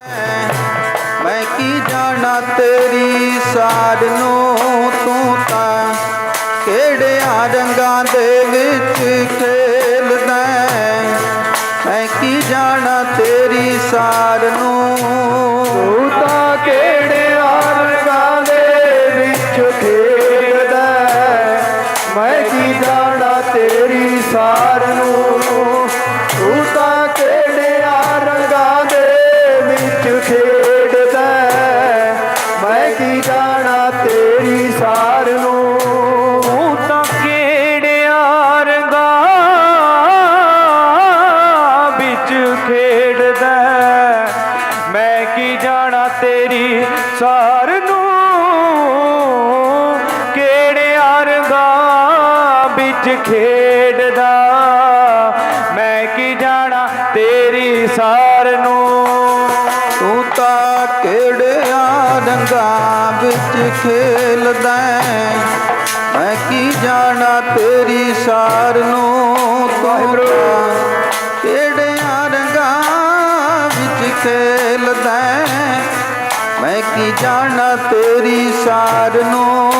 ਮੈਂ ਕੀ ਜਾਣਾ ਤੇਰੀ ਸਾਰ ਨੂੰ ਤੂੰ ਤਾਂ ਕਿਹੜਿਆਂ ਰੰਗਾਂ ਦੇ ਵਿੱਚ ਖੇਲਦਾ ਮੈਂ ਕੀ ਜਾਣਾ ਤੇਰੀ ਸਾਰ ਨੂੰ? ਤੂੰ ਤਾਂ ਕਿਹੜਿਆਂ ਰੰਗਾਂ ਦੇ ਵਿੱਚ ਖੇਡਦਾ ਮੈਂ ਕੀ ਜਾਣਾ ਤੇਰੀ ਸਾਰ ਨੂੰ? ਵਿੱਚ ਖੇਡਦਾ ਮੈਂ ਕੀ ਜਾਣਾ ਤੇਰੀ ਸਾਰ ਨੂੰ ਤੂੰ ਤਾਂ ਕਿਹੜਿਆਂ ਰੰਗਾਂ ਵਿੱਚ ਖੇਲਦਾ। ਮੈਂ ਕੀ ਜਾਣਾ ਤੇਰੀ ਸਾਰ ਨੂੰ ਤੂੰ ਕਿਹੜਿਆਂ ਰੰਗਾਂ ਵਿੱਚ ਖੇਲਦਾ। ਮੈਂ ਕੀ ਜਾਣਾ ਤੇਰੀ ਸਾਰ ਨੂੰ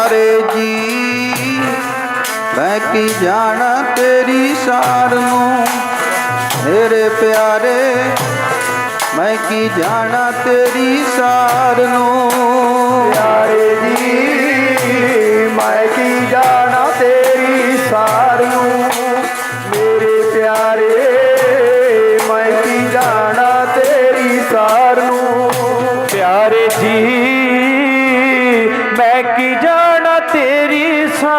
ਪਿਆਰੇ ਜੀ ਮੈਂ ਕੀ ਜਾਣਾ ਤੇਰੀ ਸਾਰ ਨੂੰ? ਮੇਰੇ ਪਿਆਰੇ ਮੈਂ ਕੀ ਜਾਣਾ ਤੇਰੀ ਸਾਰ ਨੂੰ? ਪਿਆਰੇ ਜੀ ਮੈਂ ਕੀ ਜਾਣਾ ਤੇਰੀ ਸਾਰ ਨੂੰ? ਮੇਰੇ ਪਿਆਰੇ ਮੈਂ ਕੀ ਜਾਣਾ ਤੇਰੀ ਸਾਰ ਨੂੰ? ਪਿਆਰੇ ਜੀ ਮੈਂ ਕੀ ਜਾਣਾ ছা